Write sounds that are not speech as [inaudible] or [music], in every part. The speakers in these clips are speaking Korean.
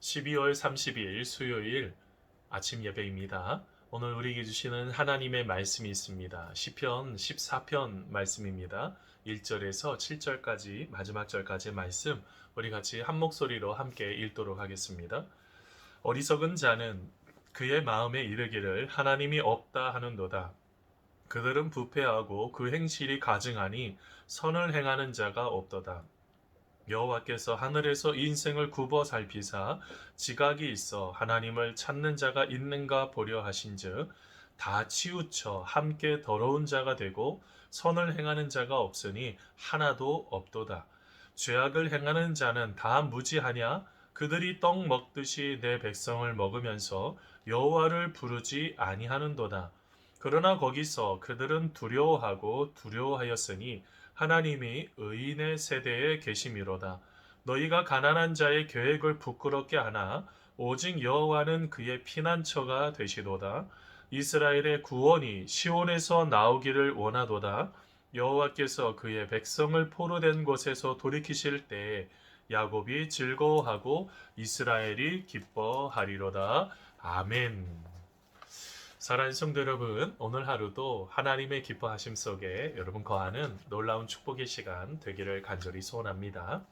12월 30일 수요일 아침 예배입니다. 오늘 우리에게 주시는 하나님의 말씀이 있습니다. 시편 14편 말씀입니다. 1절에서 7절까지 마지막 절까지의 말씀 우리 같이 한 목소리로 함께 읽도록 하겠습니다. 어리석은 자는 그의 마음에 이르기를 하나님이 없다 하는도다. 그들은 부패하고 그 행실이 가증하니 선을 행하는 자가 없도다. 여호와께서 하늘에서 인생을 굽어 살피사 지각이 있어 하나님을 찾는 자가 있는가 보려 하신즉 다 치우쳐 함께 더러운 자가 되고 선을 행하는 자가 없으니 하나도 없도다. 죄악을 행하는 자는 다 무지하냐? 그들이 떡 먹듯이 내 백성을 먹으면서 여호와를 부르지 아니하는도다. 그러나 거기서 그들은 두려워하고 두려워하였으니 하나님이 의인의 세대에 계심이로다. 너희가 가난한 자의 계획을 부끄럽게 하나 오직 여호와는 그의 피난처가 되시도다. 이스라엘의 구원이 시온에서 나오기를 원하도다. 여호와께서 그의 백성을 포로된 곳에서 돌이키실 때에 야곱이 즐거워하고 이스라엘이 기뻐하리로다. 아멘. 사랑하는 성도 여러분, 오늘 하루도 하나님의 기뻐하심 속에 여러분 거하는 놀라운 축복의 시간 되기를 간절히 소원합니다.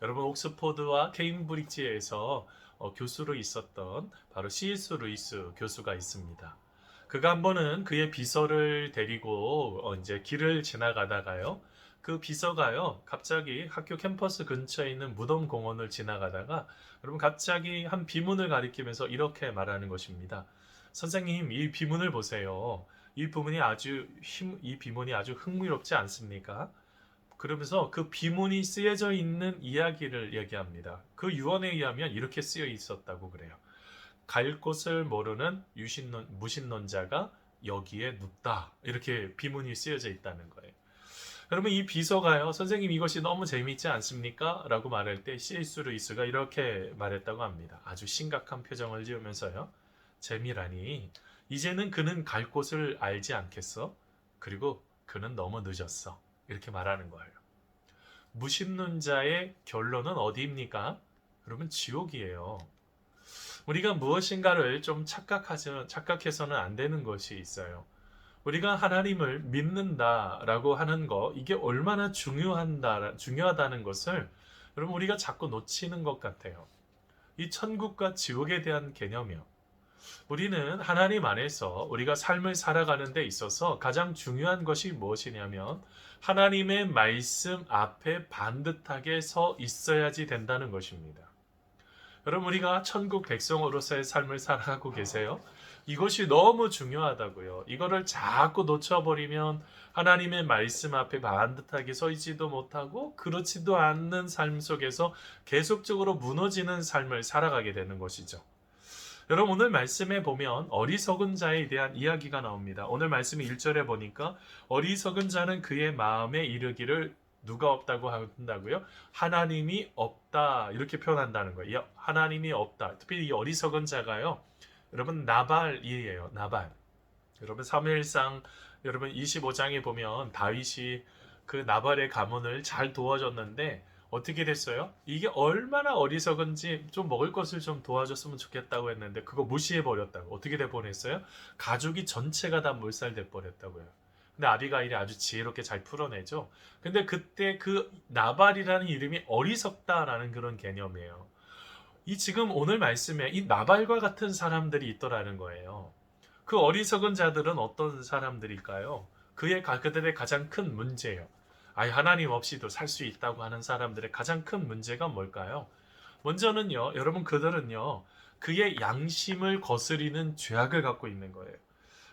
여러분 옥스포드와 케임브리지에서 어, 교수로 있었던 바로 C.S. 루이스 교수가 있습니다. 그가 한 번은 그의 비서를 데리고 어, 이제 길을 지나가다가요. 그 비서가요, 갑자기 학교 캠퍼스 근처에 있는 무덤 공원을 지나가다가 여러분 갑자기 한 비문을 가리키면서 이렇게 말하는 것입니다. 선생님, 이 비문을 보세요. 이 부분이 아주 힘, 이 비문이 아주 흥미롭지 않습니까? 그러면서 그 비문이 쓰여져 있는 이야기를 얘기합니다. 그 유언에 의하면 이렇게 쓰여 있었다고 그래요. 갈 곳을 모르는 유신론, 무신론자가 여기에 눕다. 이렇게 비문이 쓰여져 있다는 거예요. 여러분 이 비서가요. 선생님 이것이 너무 재미있지 않습니까? 라고 말할 때 C.S. 루이스가 이렇게 말했다고 합니다. 아주 심각한 표정을 지으면서요. 재미라니 이제는 그는 갈 곳을 알지 않겠어? 그리고 그는 너무 늦었어. 이렇게 말하는 거예요. 무신론자의 결론은 어디입니까? 그러면 지옥이에요. 우리가 무엇인가를 좀 착각하지, 착각해서는 안 되는 것이 있어요. 우리가 하나님을 믿는다라고 하는 거, 이게 얼마나 중요한다, 중요하다는 것을 여러분 우리가 자꾸 놓치는 것 같아요. 이 천국과 지옥에 대한 개념이요. 우리는 하나님 안에서 우리가 삶을 살아가는 데 있어서 가장 중요한 것이 무엇이냐면 하나님의 말씀 앞에 반듯하게 서 있어야지 된다는 것입니다. 여러분 우리가 천국 백성으로서의 삶을 살아가고 계세요. 이것이 너무 중요하다고요. 이거를 자꾸 놓쳐버리면 하나님의 말씀 앞에 반듯하게 서 있지도 못하고 그렇지도 않는 삶 속에서 계속적으로 무너지는 삶을 살아가게 되는 것이죠. 여러분 오늘 말씀에 보면 어리석은 자에 대한 이야기가 나옵니다. 오늘 말씀 1절에 보니까 어리석은 자는 그의 마음에 이르기를 누가 없다고 한다고요? 하나님이 없다 이렇게 표현한다는 거예요. 하나님이 없다. 특히 이 어리석은 자가요. 여러분 나발이에요. 나발. 여러분 사무엘상 여러분 25장에 보면 다윗이 그 나발의 가문을 잘 도와줬는데 어떻게 됐어요? 이게 얼마나 어리석은지 좀 먹을 것을 좀 도와줬으면 좋겠다고 했는데 그거 무시해 버렸다고. 어떻게 돼 버렸어요? 가족이 전체가 다 몰살돼 버렸다고요. 근데 아비가일이 아주 지혜롭게 잘 풀어내죠. 근데 그때 그 나발이라는 이름이 어리석다라는 그런 개념이에요. 이 지금 오늘 말씀에 이 나발과 같은 사람들이 있더라는 거예요. 그 어리석은 자들은 어떤 사람들일까요? 그의 그들의 가장 큰 문제예요. 아예 하나님 없이도 살 수 있다고 하는 사람들의 가장 큰 문제가 뭘까요? 먼저는요, 여러분 그들은요, 그의 양심을 거스리는 죄악을 갖고 있는 거예요.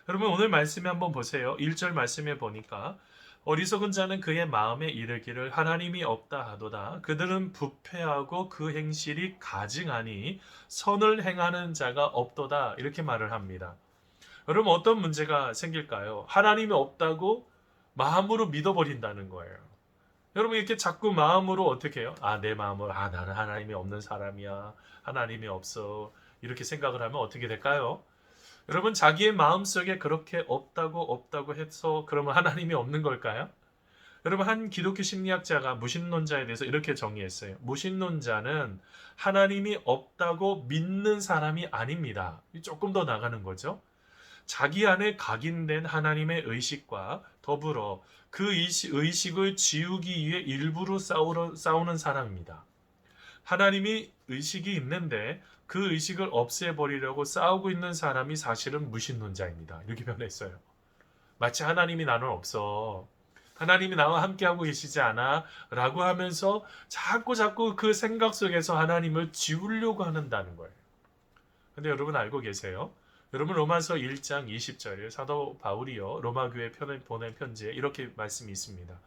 여러분 오늘 말씀에 한번 보세요. 1절 말씀에 보니까 어리석은 자는 그의 마음에 이르기를 하나님이 없다 하도다. 그들은 부패하고 그 행실이 가증하니 선을 행하는 자가 없도다. 이렇게 말을 합니다. 여러분 어떤 문제가 생길까요? 하나님이 없다고 마음으로 믿어버린다는 거예요. 여러분 이렇게 자꾸 마음으로 어떻게 해요? 아 내 마음으로 아 나는 하나님이 없는 사람이야. 하나님이 없어. 이렇게 생각을 하면 어떻게 될까요? 여러분 자기의 마음 속에 그렇게 없다고 없다고 해서 그러면 하나님이 없는 걸까요? 여러분 한 기독교 심리학자가 무신론자에 대해서 이렇게 정의했어요. 무신론자는 하나님이 없다고 믿는 사람이 아닙니다. 조금 더 나가는 거죠. 자기 안에 각인된 하나님의 의식과 더불어 그 의식, 의식을 지우기 위해 일부러 싸우는 사람입니다. 하나님이 의식이 있는데 그 의식을 없애버리려고 싸우고 있는 사람이 사실은 무신론자입니다. 이렇게 변했어요. 마치 하나님이 나는 없어. 하나님이 나와 함께하고 계시지 않아? 라고 하면서 자꾸 자꾸 그 생각 속에서 하나님을 지우려고 한다는 거예요. 근데 여러분 알고 계세요? 여러분 로마서 1장 20절에 사도 바울이요 로마 교회 편에 보낸 편지에 이렇게 말씀이 있습니다.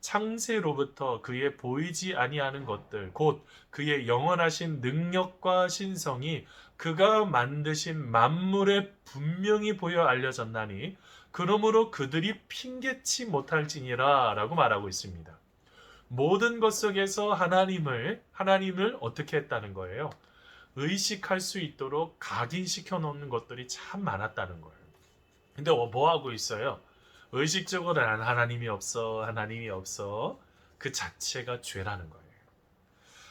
창세로부터 그의 보이지 아니하는 것들 곧 그의 영원하신 능력과 신성이 그가 만드신 만물에 분명히 보여 알려졌나니 그러므로 그들이 핑계치 못할지니라라고 말하고 있습니다. 모든 것 속에서 하나님을 하나님을 어떻게 했다는 거예요? 의식할 수 있도록 각인시켜 놓는 것들이 참 많았다는 거예요. 근데 뭐 하고 있어요? 의식적으로 난 하나님이 없어, 하나님이 없어. 그 자체가 죄라는 거예요.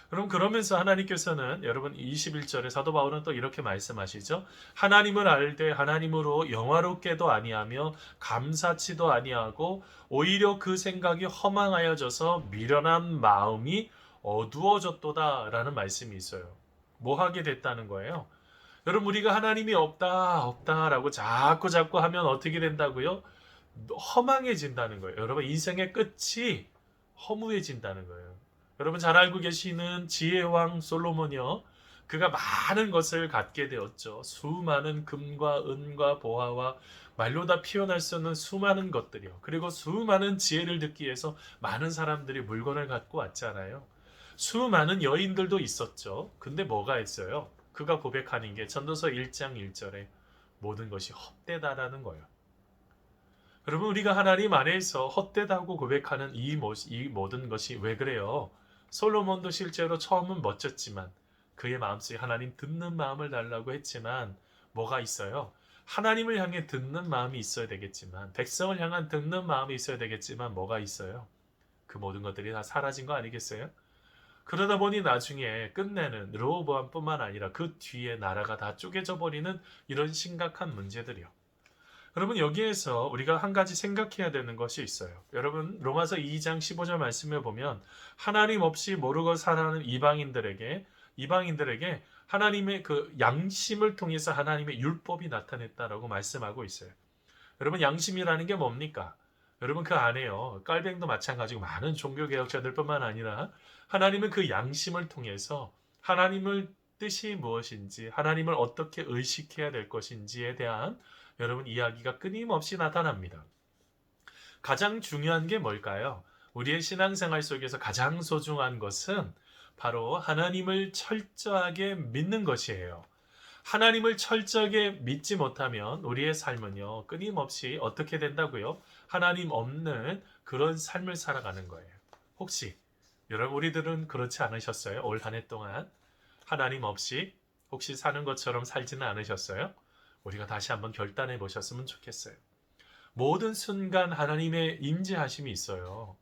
그럼 그러면서 하나님께서는 여러분 21절에 사도 바울은 또 이렇게 말씀하시죠. 하나님을 알되 하나님으로 영화롭게도 아니하며 감사치도 아니하고 오히려 그 생각이 허망하여져서 미련한 마음이 어두워졌도다라는 말씀이 있어요. 뭐 하게 됐다는 거예요? 여러분 우리가 하나님이 없다 없다라고 자꾸 자꾸 하면 어떻게 된다고요? 허망해진다는 거예요. 여러분 인생의 끝이 허무해진다는 거예요. 여러분 잘 알고 계시는 지혜왕 솔로몬이요. 그가 많은 것을 갖게 되었죠. 수많은 금과 은과 보화와 말로 다 표현할 수 없는 수많은 것들이요. 그리고 수많은 지혜를 듣기 위해서 많은 사람들이 물건을 갖고 왔잖아요. 수많은 여인들도 있었죠. 근데 뭐가 있어요? 그가 고백하는 게 전도서 1장 1절에 모든 것이 헛되다라는 거예요. 여러분 우리가 하나님 안에서 헛되다고 고백하는 이, 모, 이 모든 것이 왜 그래요? 솔로몬도 실제로 처음은 멋졌지만 그의 마음속에 하나님 듣는 마음을 달라고 했지만 뭐가 있어요? 하나님을 향해 듣는 마음이 있어야 되겠지만 백성을 향한 듣는 마음이 있어야 되겠지만 뭐가 있어요? 그 모든 것들이 다 사라진 거 아니겠어요? 그러다 보니 나중에 끝내는 르호보암뿐만 아니라 그 뒤에 나라가 다 쪼개져 버리는 이런 심각한 문제들이요. 여러분 여기에서 우리가 한 가지 생각해야 되는 것이 있어요. 여러분 로마서 2장 15절 말씀을 보면 하나님 없이 모르고 살아가는 이방인들에게 이방인들에게 하나님의 그 양심을 통해서 하나님의 율법이 나타냈다라고 말씀하고 있어요. 여러분 양심이라는 게 뭡니까? 여러분 그 안에요. 깔뱅도 마찬가지고 많은 종교 개혁자들뿐만 아니라 하나님은 그 양심을 통해서 하나님을 뜻이 무엇인지 하나님을 어떻게 의식해야 될 것인지에 대한 여러분 이야기가 끊임없이 나타납니다. 가장 중요한 게 뭘까요? 우리의 신앙생활 속에서 가장 소중한 것은 바로 하나님을 철저하게 믿는 것이에요. 하나님을 철저하게 믿지 못하면 우리의 삶은요, 끊임없이 어떻게 된다고요? 하나님 없는 그런 삶을 살아가는 거예요. 혹시 여러분 우리들은 그렇지 않으셨어요? 올 한 해 동안 하나님 없이 혹시 사는 것처럼 살지는 않으셨어요? 우리가 다시 한번 결단해 보셨으면 좋겠어요. 모든 순간 하나님의 임재하심이 있어요.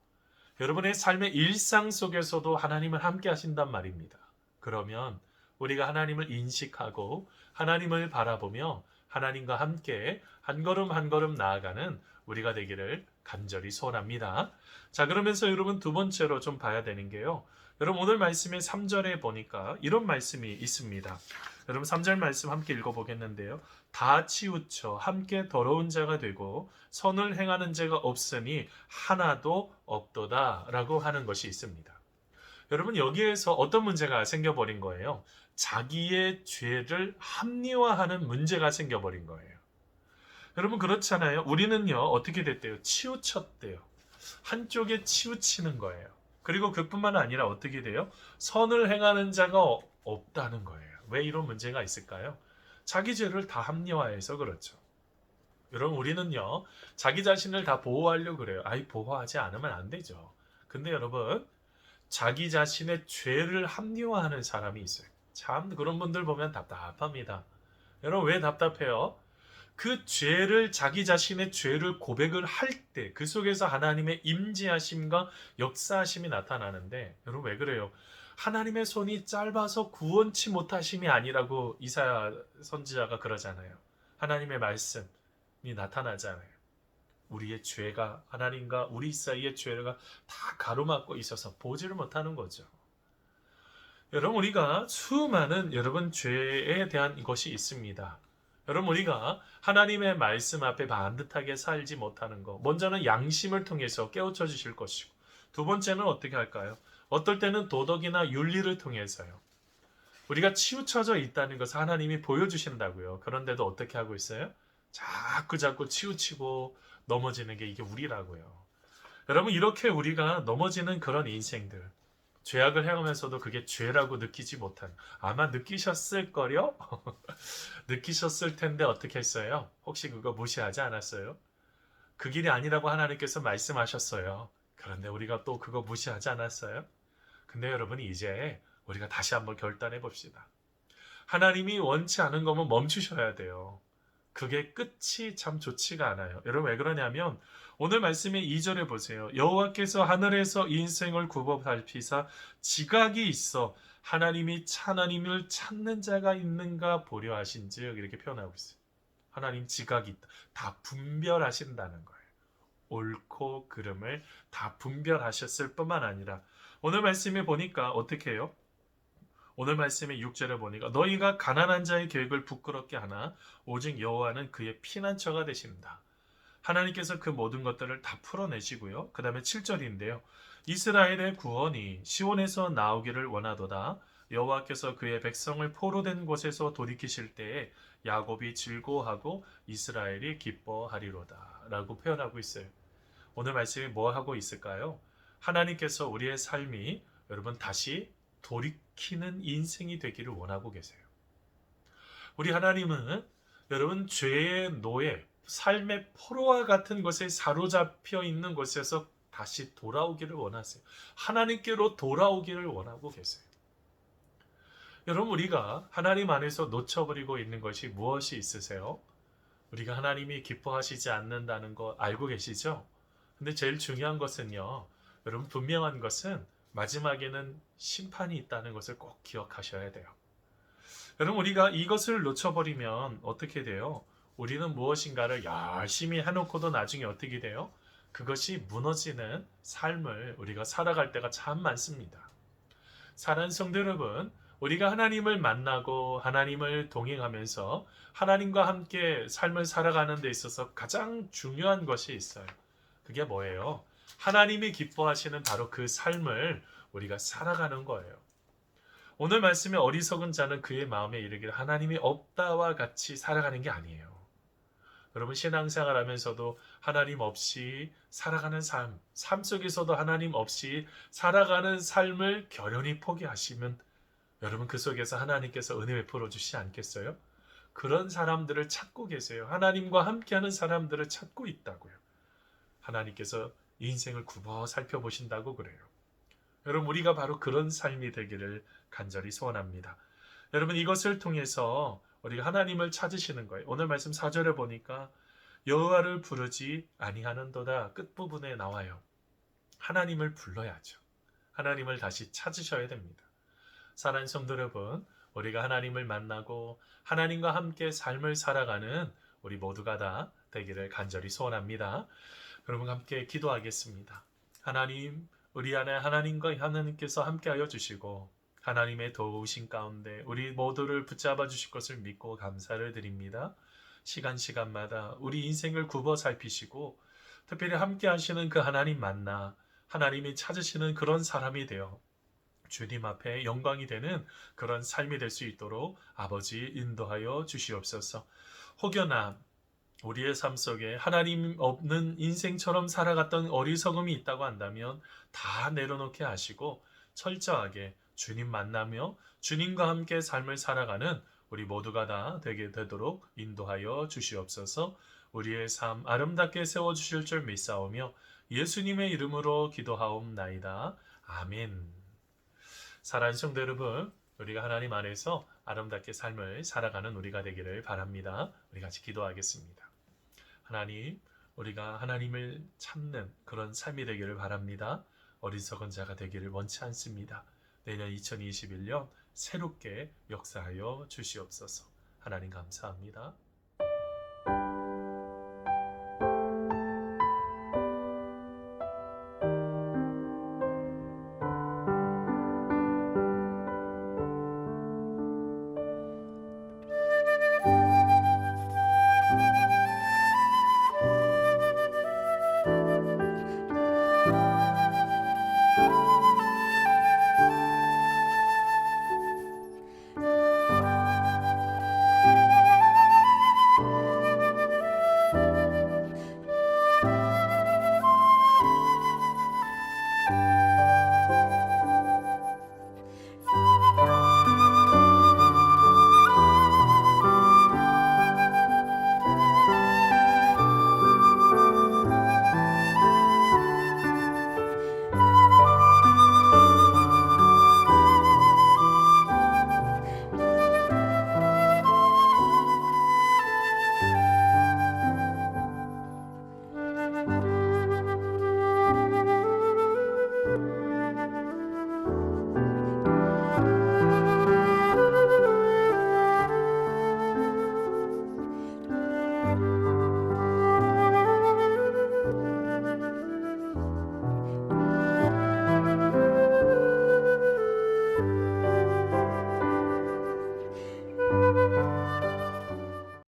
여러분의 삶의 일상 속에서도 하나님을 함께 하신단 말입니다. 그러면 우리가 하나님을 인식하고 하나님을 바라보며 하나님과 함께 한 걸음 한 걸음 나아가는 우리가 되기를 간절히 소원합니다. 자, 그러면서 여러분 두 번째로 좀 봐야 되는 게요. 여러분 오늘 말씀의 3절에 보니까 이런 말씀이 있습니다. 여러분 3절 말씀 함께 읽어보겠는데요. 다 치우쳐 함께 더러운 자가 되고 선을 행하는 자가 없으니 하나도 없도다 라고 하는 것이 있습니다. 여러분 여기에서 어떤 문제가 생겨버린 거예요? 자기의 죄를 합리화하는 문제가 생겨버린 거예요. 여러분 그렇잖아요. 우리는요 어떻게 됐대요? 치우쳤대요. 한쪽에 치우치는 거예요. 그리고 그뿐만 아니라 어떻게 돼요? 선을 행하는 자가 어- 없다는 거예요. 왜 이런 문제가 있을까요? 자기 죄를 다 합리화해서 그렇죠. 여러분 우리는요 자기 자신을 다 보호하려고 그래요. 아이 보호하지 않으면 안 되죠. 근데 여러분 자기 자신의 죄를 합리화하는 사람이 있어요. 참 그런 분들 보면 답답합니다. 여러분 왜 답답해요? 그 죄를 자기 자신의 죄를 고백을 할 때 그 속에서 하나님의 임재하심과 역사하심이 나타나는데 여러분 왜 그래요? 하나님의 손이 짧아서 구원치 못하심이 아니라고 이사야 선지자가 그러잖아요. 하나님의 말씀이 나타나잖아요. 우리의 죄가 하나님과 우리 사이의 죄가 다 가로막고 있어서 보지를 못하는 거죠. 여러분 우리가 수많은 여러분 죄에 대한 것이 있습니다. 여러분 우리가 하나님의 말씀 앞에 반듯하게 살지 못하는 것. 먼저는 양심을 통해서 깨우쳐 주실 것이고 두 번째는 어떻게 할까요? 어떨 때는 도덕이나 윤리를 통해서요. 우리가 치우쳐져 있다는 것을 하나님이 보여주신다고요. 그런데도 어떻게 하고 있어요? 자꾸 자꾸 치우치고 넘어지는 게 이게 우리라고요. 여러분 이렇게 우리가 넘어지는 그런 인생들 죄악을 행하면서도 그게 죄라고 느끼지 못한 아마 느끼셨을 거요 [laughs] 느끼셨을 텐데 어떻게 했어요? 혹시 그거 무시하지 않았어요? 그 길이 아니라고 하나님께서 말씀하셨어요. 그런데 우리가 또 그거 무시하지 않았어요? 근데 여러분 이제 우리가 다시 한번 결단해 봅시다. 하나님이 원치 않은 거면 멈추셔야 돼요. 그게 끝이 참 좋지가 않아요. 여러분 왜 그러냐면 오늘 말씀의 2절에 보세요. 여호와께서 하늘에서 인생을 굽어 살피사 지각이 있어 하나님이 하나님을 찾는 자가 있는가 보려 하신즉 이렇게 표현하고 있어요. 하나님 지각이 있다. 다 분별하신다는 거예요. 옳고 그름을 다 분별하셨을 뿐만 아니라 오늘 말씀에 보니까 어떻게 해요? 오늘 말씀의 6절에 보니까 너희가 가난한 자의 계획을 부끄럽게 하나 오직 여호와는 그의 피난처가 되신다. 하나님께서 그 모든 것들을 다 풀어내시고요. 그 다음에 7절인데요. 이스라엘의 구원이 시온에서 나오기를 원하도다. 여호와께서 그의 백성을 포로된 곳에서 돌이키실 때에 야곱이 즐거워하고 이스라엘이 기뻐하리로다. 라고 표현하고 있어요. 오늘 말씀이 뭐 하고 있을까요? 하나님께서 우리의 삶이 여러분 다시 돌이 키는 인생이 되기를 원하고 계세요. 우리 하나님은 여러분 죄의 노예, 삶의 포로와 같은 것에 사로잡혀 있는 것에서 다시 돌아오기를 원하세요. 하나님께로 돌아오기를 원하고 계세요. 여러분 우리가 하나님 안에서 놓쳐버리고 있는 것이 무엇이 있으세요? 우리가 하나님이 기뻐하시지 않는다는 거 알고 계시죠? 근데 제일 중요한 것은요. 여러분 분명한 것은 마지막에는 심판이 있다는 것을 꼭 기억하셔야 돼요. 여러분 우리가 이것을 놓쳐버리면 어떻게 돼요? 우리는 무엇인가를 열심히 해놓고도 나중에 어떻게 돼요? 그것이 무너지는 삶을 우리가 살아갈 때가 참 많습니다. 사랑하는 성도 여러분, 우리가 하나님을 만나고 하나님을 동행하면서 하나님과 함께 삶을 살아가는 데 있어서 가장 중요한 것이 있어요. 그게 뭐예요? 하나님이 기뻐하시는 바로 그 삶을 우리가 살아가는 거예요. 오늘 말씀에 어리석은 자는 그의 마음에 이르기를 하나님이 없다와 같이 살아가는 게 아니에요. 여러분 신앙생활 하면서도 하나님 없이 살아가는 삶, 삶 속에서도 하나님 없이 살아가는 삶을 결연히 포기하시면 여러분 그 속에서 하나님께서 은혜 베풀어 주시지 않겠어요? 그런 사람들을 찾고 계세요. 하나님과 함께하는 사람들을 찾고 있다고요. 하나님께서 인생을 굽어 살펴보신다고 그래요. 여러분 우리가 바로 그런 삶이 되기를 간절히 소원합니다. 여러분 이것을 통해서 우리가 하나님을 찾으시는 거예요. 오늘 말씀 4절에 보니까 여호와를 부르지 아니하는도다 끝부분에 나와요. 하나님을 불러야죠. 하나님을 다시 찾으셔야 됩니다. 사랑하는 성도 여러분, 우리가 하나님을 만나고 하나님과 함께 삶을 살아가는 우리 모두가 다 되기를 간절히 소원합니다. 여러분 함께 기도하겠습니다. 하나님, 우리 안에 하나님과 하나님께서 함께하여 주시고 하나님의 도우신 가운데 우리 모두를 붙잡아 주실 것을 믿고 감사를 드립니다. 시간 시간마다 우리 인생을 굽어 살피시고 특별히 함께 하시는 그 하나님 만나 하나님이 찾으시는 그런 사람이 되어 주님 앞에 영광이 되는 그런 삶이 될 수 있도록 아버지 인도하여 주시옵소서. 혹여나 우리의 삶 속에 하나님 없는 인생처럼 살아갔던 어리석음이 있다고 한다면 다 내려놓게 하시고 철저하게 주님 만나며 주님과 함께 삶을 살아가는 우리 모두가 다 되게 되도록 인도하여 주시옵소서. 우리의 삶 아름답게 세워 주실 줄 믿사오며 예수님의 이름으로 기도하옵나이다. 아멘. 사랑하는 성도 여러분, 우리가 하나님 안에서 아름답게 삶을 살아가는 우리가 되기를 바랍니다. 우리 같이 기도하겠습니다. 하나님, 우리가 하나님을 참는 그런 삶이 되기를 바랍니다. 어리석은 자가 되기를 원치 않습니다. 내년 2021년 새롭게 역사하여 주시옵소서. 하나님 감사합니다.